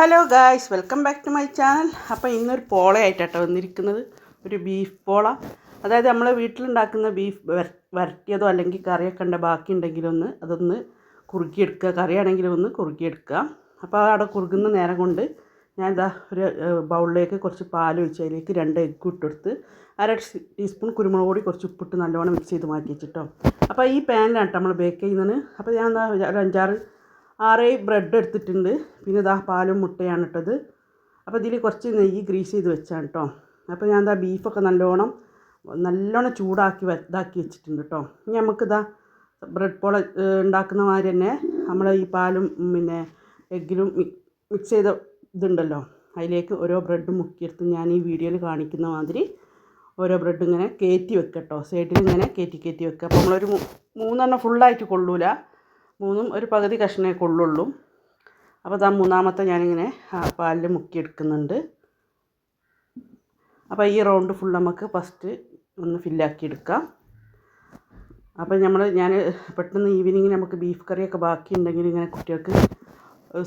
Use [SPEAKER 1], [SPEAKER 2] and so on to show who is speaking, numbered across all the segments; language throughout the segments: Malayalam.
[SPEAKER 1] Hello guys welcome back to my channel അപ്പോൾ ഇന്നൊരു പോളയായിട്ടാട്ടോ വന്നിരിക്കുന്നത്. ഒരു ബീഫ് പോള. അതായത് നമ്മൾ വീട്ടിലുണ്ടാക്കുന്ന ബീഫ് വര- വരട്ടിയതോ അല്ലെങ്കിൽ കറിയൊക്കെ ഉണ്ട് ബാക്കി ഉണ്ടെങ്കിലൊന്ന് അതൊന്ന് കുറുക്കിയെടുക്കുക. കറിയാണെങ്കിലും ഒന്ന് കുറുക്കിയെടുക്കുക. അപ്പോൾ അവിടെ കുറുകുന്ന നേരം കൊണ്ട് ഞാൻ ഇതാ ഒരു ബൗളിലേക്ക് കുറച്ച് പാൽ ഒഴിച്ച് അതിലേക്ക് രണ്ട് എഗ്ഗ് ഇട്ടെടുത്ത് അര ടീസ്പൂൺ കുരുമുളക് പൊടി കുറച്ച് ഉപ്പിട്ട് നല്ലോണം മിക്സ് ചെയ്ത് മാറ്റി വെച്ചിട്ടോ അപ്പോൾ ഈ പാനിലാണ് നമ്മൾ ബേക്ക് ചെയ്യുന്നത്. അപ്പോൾ ഞാൻ എന്താ ഒരു അഞ്ചാറ് ആറേഴ് ബ്രെഡ് എടുത്തിട്ടുണ്ട്. പിന്നെ ഇതാ പാലും മുട്ടയാണ് ഇട്ടത്. അപ്പോൾ ഇതിൽ കുറച്ച് നെയ്യ് ഗ്രീസ് ചെയ്ത് വെച്ചാണ് കേട്ടോ അപ്പോൾ ഞാൻ എന്താ ബീഫൊക്കെ നല്ലോണം നല്ലോണം ചൂടാക്കി ഇതാക്കി വെച്ചിട്ടുണ്ട് കേട്ടോ ഇനി നമുക്കിതാ ബ്രെഡ് പോള ഉണ്ടാക്കുന്ന മാതിരി തന്നെ നമ്മൾ ഈ പാലും പിന്നെ എഗ്ഗിലും മിക്സ് ചെയ്ത ഇതുണ്ടല്ലോ. അതിലേക്ക് ഓരോ ബ്രെഡ് മുക്കിയെടുത്ത് ഞാൻ ഈ വീഡിയോയിൽ കാണിക്കുന്ന മാതിരി ഓരോ ബ്രെഡ് ഇങ്ങനെ കയറ്റി വെക്കട്ടോ കേട്ടോ സൈഡിൽ ഇങ്ങനെ കയറ്റി കയറ്റി വെക്കുക അപ്പോൾ നമ്മളൊരു മൂന്നെണ്ണം ഫുള്ളായിട്ട് കൊള്ളൂല. മൂന്നും ഒരു പകുതി കഷ്ണമേ കൊള്ളുള്ളൂ അപ്പോൾ ഇതാ മൂന്നാമത്തെ ഞാനിങ്ങനെ പാലിൽ മുക്കിയെടുക്കുന്നുണ്ട്. അപ്പോൾ ഈ റൗണ്ട് ഫുൾ നമുക്ക് ഫസ്റ്റ് ഒന്ന് ഫില്ലാക്കി എടുക്കാം അപ്പോൾ നമ്മൾ ഞാൻ പെട്ടെന്ന് ഈവനിങ്ങിന് നമുക്ക് ബീഫ് കറിയൊക്കെ ബാക്കി ഉണ്ടെങ്കിൽ ഇങ്ങനെ കുട്ടികൾക്ക്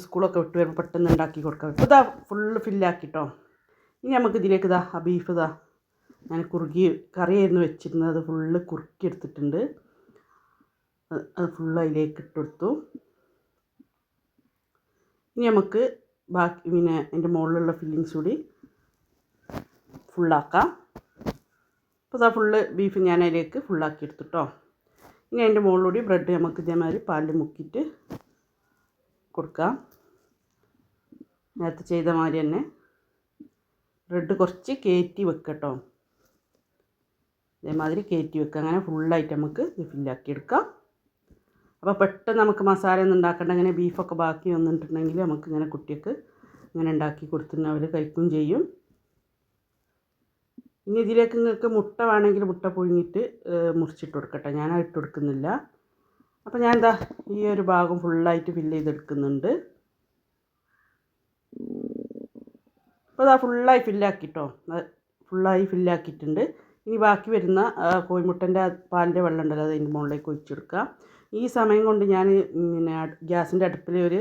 [SPEAKER 1] സ്കൂളൊക്കെ വിട്ട് വരുമ്പോൾ പെട്ടെന്ന് ഉണ്ടാക്കി കൊടുക്കാം. ഇപ്പോൾ ഇതാ ഫുള്ള് ഫില്ലാക്കിട്ടോ. ഇനി നമുക്ക് ഇതിലേക്ക് ഇതാ ആ ബീഫ് ഇതാ ഞാൻ കുറുകി കറിയായിരുന്നു വെച്ചിരുന്നത്. അത് ഫുള്ള് കുറുക്കി എടുത്തിട്ടുണ്ട്. അത് ഫുള്ള് അതിലേക്ക് ഇട്ടെടുത്തു ഇനി നമുക്ക് ബാക്കി പിന്നെ അതിന്റെ മുകളിലുള്ള ഫില്ലിങ്സ് കൂടി ഫുള്ളാക്കാം അപ്പോൾ അതാ ഫുള്ള് ബീഫ് ഞാൻ അതിലേക്ക് ഫുള്ളാക്കി എടുത്തിട്ടോ ഇനി അതിന്റെ മുകളിലൂടി ബ്രെഡ് നമുക്ക് ഇതേമാതിരി പാലിൽ മുക്കിയിട്ട് കൊടുക്കാം. നേരത്തെ ചെയ്ത മാതിരി തന്നെ ബ്രെഡ് കുറച്ച് കയറ്റി വെക്കട്ടോ ഇതേമാതിരി കയറ്റി വെക്കുക അങ്ങനെ ഫുള്ളായിട്ട് നമുക്ക് ഇത് ഫില്ലാക്കി എടുക്കാം. അപ്പോൾ പെട്ടെന്ന് നമുക്ക് മസാല ഒന്നും ഉണ്ടാക്കേണ്ട. അങ്ങനെ ബീഫൊക്കെ ബാക്കി വന്നിട്ടുണ്ടെങ്കിൽ നമുക്ക് ഇങ്ങനെ കുട്ടിക്ക് ഇങ്ങനെ ഉണ്ടാക്കി കൊടുത്തിട്ട് അവർ കഴിക്കുകയും ചെയ്യും. ഇനി ഇതിലേക്ക് നിങ്ങൾക്ക് മുട്ട വേണമെങ്കിൽ മുട്ട പുഴുങ്ങിയിട്ട് മുറിച്ചിട്ട് കൊടുക്കട്ടെ. ഞാൻ ഇട്ട് കൊടുക്കുന്നില്ല. അപ്പോൾ ഞാൻ എന്താ ഈ ഒരു ഭാഗം ഫുള്ളായിട്ട് ഫില്ല് ചെയ്തെടുക്കുന്നുണ്ട്. അപ്പോൾ അതാ ഫുള്ളായി ഫില്ലാക്കിട്ടോ ഫുള്ളായി ഫില്ലാക്കിയിട്ടുണ്ട് ഇനി ബാക്കി വരുന്ന കോഴിമുട്ടന്റെ പാലിന്റെ വെള്ളം ഉണ്ടല്ലോ അത് അതിന്റെ മുകളിലേക്ക് ഒഴിച്ചെടുക്കുക ഈ സമയം കൊണ്ട് ഞാൻ പിന്നെ ഗ്യാസിന്റെ അടുപ്പിൽ ഒരു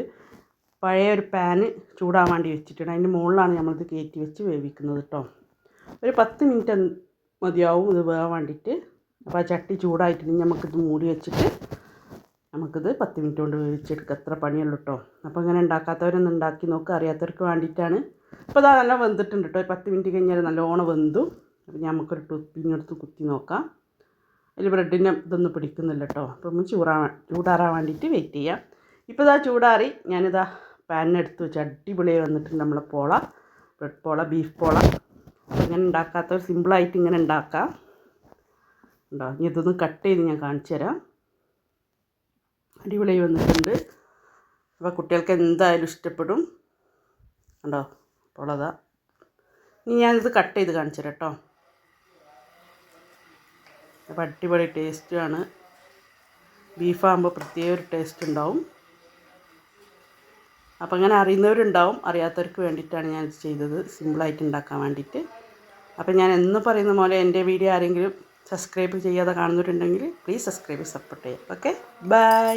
[SPEAKER 1] പഴയ ഒരു പാന് ചൂടാൻ വേണ്ടി വെച്ചിട്ടുണ്ട്. അതിന്റെ മുകളിലാണ് നമ്മളിത് കയറ്റി വെച്ച് വേവിക്കുന്നത് കേട്ടോ. ഒരു പത്ത് മിനിറ്റ് മതിയാവും ഇത് വേവാൻ വേണ്ടിയിട്ട്. അപ്പോൾ ആ ചട്ടി ചൂടായിട്ടുണ്ടെങ്കിൽ നമുക്കിത് മൂടി വെച്ചിട്ട് നമുക്കിത് പത്ത് മിനിറ്റ് കൊണ്ട് വേവിച്ചെടുക്കുക അത്ര പണിയുള്ളൂ കേട്ടോ. അപ്പോൾ ഇങ്ങനെ ഉണ്ടാക്കാത്തവരൊന്ന് ഉണ്ടാക്കി നോക്കുക അറിയാത്തവർക്ക് വേണ്ടിയിട്ടാണ്. ഇപ്പോൾ അതാ നല്ല വെന്തിട്ടുണ്ട് കേട്ടോ. ഒരു പത്ത് മിനിറ്റ് കഴിഞ്ഞാൽ നല്ലോണം വെന്തു. അപ്പോൾ നമുക്കൊരു ടൂത്ത് കുത്തി നോക്കാം. അതിൽ ബ്രെഡിന്റെ ഇതൊന്നും പിടിക്കുന്നില്ല കേട്ടോ അപ്പോൾ നമ്മൾ ചൂടാ ചൂടാറാൻ വേണ്ടിയിട്ട് വെയിറ്റ് ചെയ്യാം. ഇപ്പോൾ ഇതാ ചൂടാറി. ഞാനിതാ പാനിനെടുത്ത് വെച്ച് അടിപൊളിയായി വന്നിട്ടുണ്ട് നമ്മളെ പോള. ബ്രെഡ് പോള ബീഫ് പോള. അങ്ങനെ ഇങ്ങനെ ഉണ്ടാക്കാത്തവർ സിമ്പിളായിട്ട് ഇങ്ങനെ ഉണ്ടാക്കാം. ഉണ്ടോ? ഇനി ഇതൊന്ന് കട്ട് ചെയ്ത് ഞാൻ കാണിച്ചു തരാം. അടിപൊളിയായി വന്നിട്ടുണ്ട്. അപ്പോൾ കുട്ടികൾക്ക് എന്തായാലും ഇഷ്ടപ്പെടും. ഉണ്ടോ? പോളതാ ഇനി ഞാനിത് കട്ട് ചെയ്ത് കാണിച്ചു തരാം കേട്ടോ അപ്പോൾ അടിപൊളി ടേസ്റ്റുമാണ് ബീഫാകുമ്പോൾ പ്രത്യേക ഒരു ടേസ്റ്റ് ഉണ്ടാവും. അപ്പോൾ അങ്ങനെ അറിയുന്നവരുണ്ടാവും അറിയാത്തവർക്ക് വേണ്ടിയിട്ടാണ് ഞാൻ ചെയ്തത്. സിമ്പിളായിട്ട് ഉണ്ടാക്കാൻ വേണ്ടിയിട്ട്. അപ്പോൾ ഞാൻ എന്ന് പറയുന്ന പോലെ എന്റെ വീഡിയോ ആരെങ്കിലും സബ്സ്ക്രൈബ് ചെയ്യാതെ കാണുന്നവരുണ്ടെങ്കിൽ പ്ലീസ് സബ്സ്ക്രൈബ് സപ്പോർട്ട് ചെയ്യാം ഓക്കെ ബൈ